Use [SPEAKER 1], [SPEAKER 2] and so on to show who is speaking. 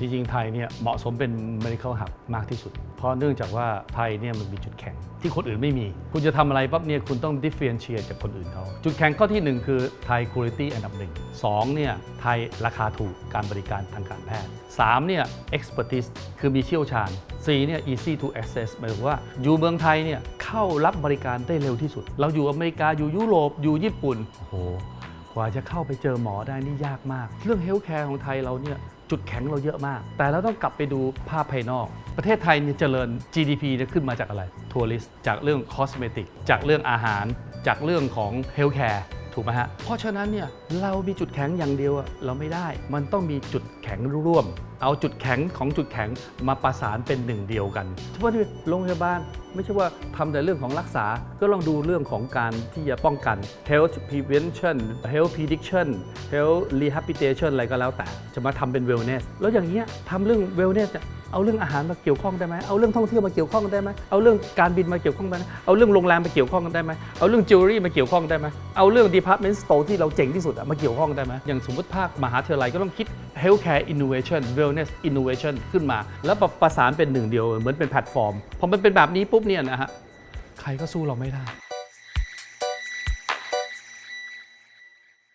[SPEAKER 1] จริงๆ ไทยเนี่ยเหมาะสมเป็น medical hub มากที่สุด เพราะเนื่องจากว่าไทยเนี่ยมันมีจุดแข็งที่คนอื่นไม่มี คุณจะทำอะไรปั๊บเนี่ยคุณต้อง differentiate จากคนอื่นเขา จุดแข็งข้อทีหนึ่1 คือไทย quality อันดับหนึ่งสองเนี่ยไทยราคาถูกการบริการทางการแพทย์สามเนี่ย expertise คือมีเชี่ยวชาญสี่เนี่ย easy to access หมายถึงว่าอยู่เมืองไทยเนี่ยเข้ารับบริการได้เร็วที่สุด เราอยู่อเมริกาอยู่ยุโรปอยู่ญี่ปุ่นโอ้โหกว่าจะเข้าไปเจอหมอได้นี่ยากมาก เรื่องเฮลท์แคร์ของไทยเราเนี่ย จุดแข็งเราเยอะมาก แต่เราต้องกลับไปดูภาพภายนอก ประเทศไทยเนี่ยเจริญ GDP เนี่ยขึ้นมาจากอะไรทัวริสจากเรื่องคอสเมติกจากเรื่องอาหาร จากเรื่องของเฮลท์แคร์ถูกไหมฮะ เพราะฉะนั้นเนี่ยเรามีจุดแข็งอย่างเดียวเราไม่ได้ มันต้องมีจุดแข็งร่วม เอาจุดแข็งของจุดแข็งมาประสานเป็นหนึ่งเดียวกันเฉพาะที่โรงพยาบาล ไม่ใช่ว่าทำแต่เรื่องของรักษา ก็ลองดูเรื่องของการที่จะป้องกัน health prevention health prediction health rehabilitation อะไรก็แล้วแต่ จะมาทำเป็น wellness แล้วอย่างเงี้ยทำเรื่อง wellness เนี่ยเอาเรื่องอาหารมาเกี่ยวข้องได้ไหมเอาเรื่องท่องเที่ยวมาเกี่ยวข้องได้ไหมเอาเรื่องการบินมาเกี่ยวข้องได้ไหมเอาเรื่องโรงแรมมาเกี่ยวข้องกันได้ไหมเอาเรื่อง jewelry มาเกี่ยวข้องได้ไหมเอาเรื่อง department store ที่เราเจ๋งที่สุดอะมาเกี่ยวข้องได้ไหมอย่างสมมติภาคมหาวิทยาลัยก็ต้องคิด healthcare innovation wellness innovation ขึ้นมา แล้วประสานเป็นหนึ่งเดียวเหมือนเป็นแพลตฟอร์มพอมันเป็นแบบนี้ปุ๊บเนี่ยนะฮะใครก็สู้เราไม่ได้